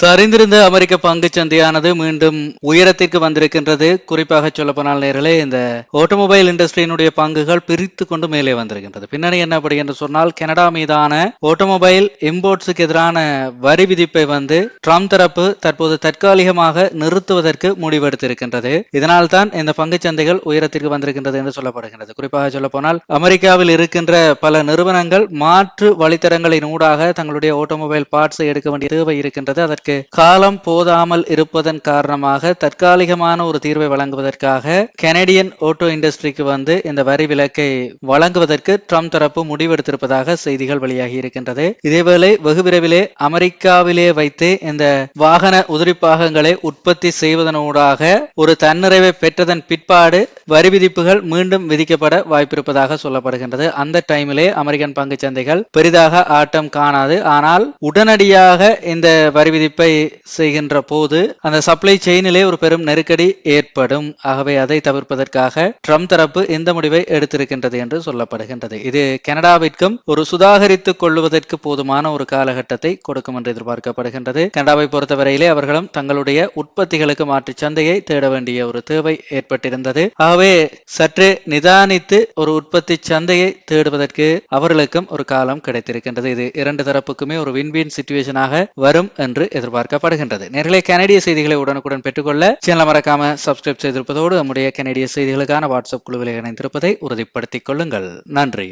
சரிந்திருந்த அமெரிக்க பங்கு சந்தையானது மீண்டும் உயரத்திற்கு வந்திருக்கின்றது. குறிப்பாக சொல்லப்போனால் நேர்களே இந்த ஆட்டோமொபைல் இண்டஸ்ட்ரியினுடைய பங்குகள் பிரித்து கொண்டு மேலே வந்திருக்கின்றது. பின்னணி என்ன அப்படி என்று சொன்னால் கனடா மீதான ஆட்டோமொபைல் இம்போர்ட்ஸுக்கு எதிரான வரி விதிப்பை வந்து ட்ரம்ப் தரப்பு தற்போது தற்காலிகமாக நிறுத்துவதற்கு முடிவெடுத்திருக்கின்றது. இதனால் தான் இந்த பங்கு சந்தைகள் உயரத்திற்கு வந்திருக்கின்றது என்று சொல்லப்படுகின்றது. குறிப்பாக சொல்லப்போனால் அமெரிக்காவில் இருக்கின்ற பல நிறுவனங்கள் மாற்று வழித்தடங்களின் ஊடாக தங்களுடைய ஆட்டோமொபைல் பார்ட்ஸை எடுக்க வேண்டிய தேவை இருக்கின்றது. அதற்கு காலம் போதாமல் இருப்பதன் காரணமாக தற்காலிகமான ஒரு தீர்வை வழங்குவதற்காக கனடியன் ஓட்டோ இண்டஸ்ட்ரிக்கு வந்து இந்த வரி விலக்கை வழங்குவதற்கு ட்ரம்ப் தரப்பு முடிவெடுத்திருப்பதாக செய்திகள் வெளியாகி இருக்கின்றது. இதேவேளை வெகு விரைவிலே அமெரிக்காவிலே வைத்து இந்த வாகன உதிரி பாகங்களை உற்பத்தி செய்வதனூடாக ஒரு தன்னிறைவை பெற்றதன் பிற்பாடு வரி விதிப்புகள் மீண்டும் விதிக்கப்பட வாய்ப்பிருப்பதாக சொல்லப்படுகின்றது. அந்த டைமிலே அமெரிக்கன் பங்கு சந்தைகள் பெரிதாக ஆட்டம் காணாது. ஆனால் உடனடியாக இந்த வரி விதிப்பு செய்கின்ற போது அந்த சப்ளை செயினிலே ஒரு பெரும் நெருக்கடி ஏற்படும். ஆகவே அதை தவிர்ப்பதற்காக ட்ரம்ப் தரப்பு இந்த முடிவை எடுத்திருக்கின்றது என்று சொல்லப்படுகின்றது. இது கனடாவிற்கும் ஒரு சுதாகரித்துக் கொள்வதற்கு போதுமான ஒரு காலகட்டத்தை கொடுக்கும் என்று எதிர்பார்க்கப்படுகின்றது. கனடாவை பொறுத்தவரையிலே அவர்களும் தங்களுடைய உற்பத்திகளுக்கு மாற்று சந்தையை தேட வேண்டிய ஒரு தேவை ஏற்பட்டிருந்தது. ஆகவே சற்று நிதானித்து ஒரு உற்பத்தி சந்தையை தேடுவதற்கு அவர்களுக்கும் ஒரு காலம் கிடைத்திருக்கின்றது. இது இரண்டு தரப்புக்குமே ஒரு வின்வின் சுச்சுவேஷனாக வரும் என்று எதிர்பார்க்கப்படுகின்றது. நேர்களை கனடிய செய்திகளை உடனுக்குடன் பெற்றுக்கொள்ள சேனலை மறக்காம சப்ஸ்கிரைப் செய்திருப்பதோடு நம்முடைய கனடிய செய்திகளுக்கான வாட்ஸ்அப் குழுவில் இணைந்திருப்பதை உறுதிப்படுத்திக் கொள்ளுங்கள். நன்றி.